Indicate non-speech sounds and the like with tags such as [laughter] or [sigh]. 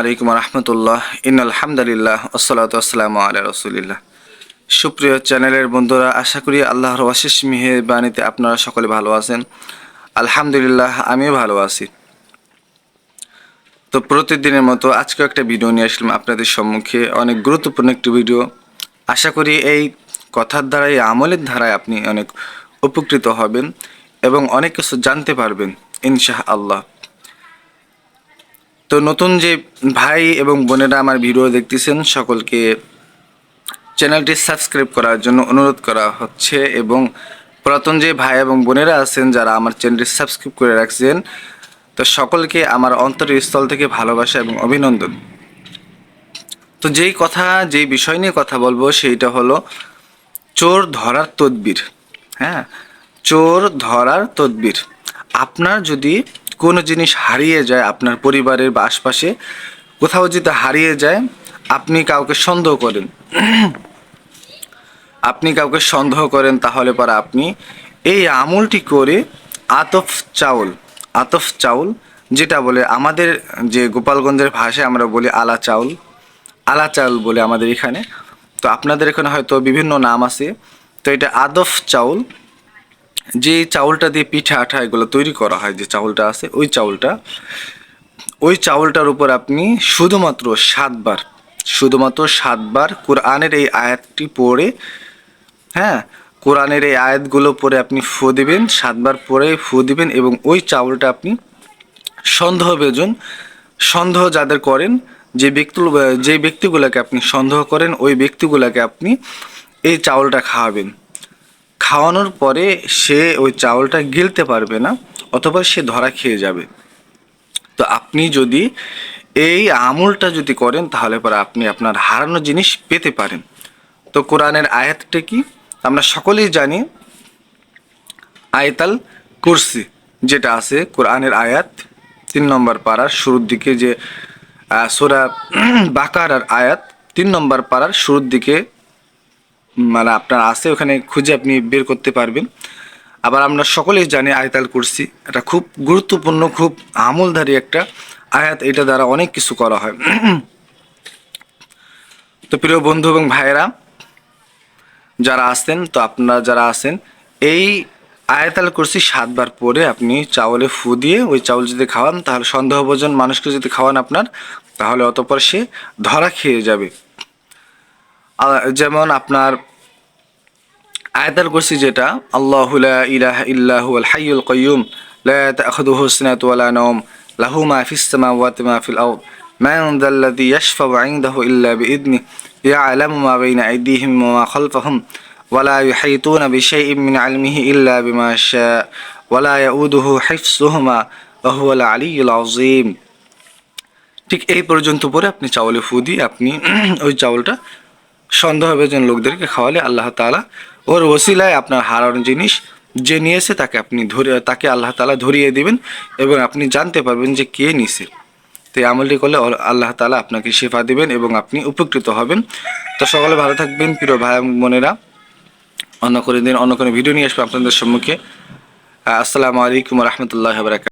আলাইকুম রহমতুল্লাহ। ইন আলহামদুলিল্লাহ আসসালাতু আসসালামু আলা রসুলিল্লাহ। সুপ্রিয় চ্যানেলের বন্ধুরা, আশা করি আল্লাহর অশেষ মেহেরবানিতে আপনারা সকলে ভালো আছেন। আলহামদুলিল্লাহ, আমিও ভালো আছি। তো প্রতিদিনের মতো আজকে একটা ভিডিও নিয়ে আসলাম আপনাদের সম্মুখে। অনেক গুরুত্বপূর্ণ একটি ভিডিও। আশা করি এই কথার দ্বারাই, আমলের ধারায় আপনি অনেক উপকৃত হবেন এবং অনেক কিছু জানতে পারবেন ইনশাহ আল্লাহ তো নতুন যে ভাই এবং বোনেরা আমার ভিডিও দেখতেছেন, সকলকে চ্যানেলটি সাবস্ক্রাইব করার জন্য অনুরোধ করা হচ্ছে এবং পুরাতন যে ভাই এবং বোনেরা আছেন যারা আমার চ্যানেলটি সাবস্ক্রাইব করে রাখছেন, তো সকলকে আমার অন্তরের স্থল থেকে ভালোবাসা এবং অভিনন্দন। তো যেই কথা, যেই বিষয় নিয়ে কথা বলব সেইটা হলো চোর ধরার তদবির। হ্যাঁ চোর ধরার তদবির। আপনার যদি কোনো জিনিস হারিয়ে যায় আপনার পরিবারের বা আশপাশে, কোথাও যদি হারিয়ে যায়, আপনি কাউকে সন্দেহ করেন। আপনি কাউকে সন্দেহ করেন, তাহলে পরে আপনি এই আমলটি করে আতফ চাউল আতফ চাউল, যেটা বলে আমাদের যে গোপালগঞ্জের ভাষায় আমরা বলি আলা চাউল আলা চাউল বলে আমাদের এখানে। তো আপনাদের এখানে হয়তো বিভিন্ন নাম আছে। তো এটা আদফ চাউল যে চাউলটা দিয়ে পিঠা আঠা এগুলো তৈরি করা হয়, যে চাউলটা আছে, ওই চাউলটা। ওই চাউলটার উপর আপনি শুধুমাত্র সাতবার শুধুমাত্র সাতবার কোরআনের এই আয়াতটি পড়ে হ্যাঁ কোরআনের এই আয়াতগুলো পরে আপনি ফু দিবেন, সাতবার পরে ফু দিবেন এবং ওই চাউলটা আপনি সন্দেহ বেজন, সন্দেহ যাদের করেন, যে ব্যক্তি যে ব্যক্তিগুলোকে আপনি সন্দেহ করেন, ওই ব্যক্তিগুলোকে আপনি এই চাউলটা খাওয়াবেন। খাওয়ানোর পরে সে ওই চাউলটা গিলতে পারবে না, অথবা সে ধরা খেয়ে যাবে। তো আপনি যদি এই আমলটা যদি করেন, তাহলে পরে আপনি আপনার হারানো জিনিস পেতে পারেন। তো কোরআনের আয়াতটা কি? আমরা সকলেই জানি আয়তাল কুরসি, যেটা আছে কোরআনের আয়াত, তিন নম্বর পাড়ার শুরুর দিকে যে সোরা বাকার আয়াত, তিন নম্বর পাড়ার শুরুর দিকে মানে আপনার আছে, ওখানে খুঁজে আপনি বের করতে পারবেন। আবার আমরা সকলেই জানি আয়তাল কুরসি, এটা খুব গুরুত্বপূর্ণ, খুব আমলধারী একটা আয়াত, এটা দ্বারা অনেক কিছু করা হয়। তো প্রিয় বন্ধু এবং ভাইয়েরা, যারা আসেন তো আপনারা যারা আছেন, এই আয়াতাল কুরসি সাতবার পরে আপনি চাউলে ফু দিয়ে ওই চাউল যদি খাওয়ান, তাহলে সন্দেহভোজন মানুষকে যদি খাওয়ান আপনার, তাহলে অতপর সে ধরা খেয়ে যাবে। যেমন আপনার আয়াতাল কুরসি যেটা আল্লাহুল্লা ইলাহ ইল্লাহুল হাইউল কয়ুম লাখুদু হুসনাত ওয়ালা নম লাহু মা ফিস সামাওয়াতি মা ফিল আরদ, মান যাল্লাযী ইয়াশফাউ ইনদাহু ইল্লা বিইذনি ইয়ালামু মা বাইনা আইদিহিম ওয়া মা খালফাহুম ولا يحيطون بشيء من علمه إلا بما شاء ولا يؤوده حفظهما وهو العلي العظيم ঠিক এই পর্যন্ত পরে আপনি চাউলে ফু দিয়ে আপনি [clears throat] ওই চাউলটা সন্দেহভাজন লোকদেরকে খাওয়ালে আল্লাহ তাআলা ওর ওসিলায় আপনার হারানো জিনিস যে নিয়েছে তাকে আপনি ধরে, তাকে আল্লাহ তালা ধরিয়ে দিবেন এবং আপনি জানতে পারবেন যে কে নিছে। তো এই আমলটি করলে আল্লাহ তালা আপনাকে শেফা দিবেন এবং আপনি উপকৃত হবেন। তো সকলে ভালো থাকবেন, প্রিয় ভাই বোনেরা। অন্য করে দিন, অন্য কোনো ভিডিও নিয়ে আসবে আপনাদের সম্মুখে। আসসালামু আলাইকুম রহমতুল্লাহ বারাকাত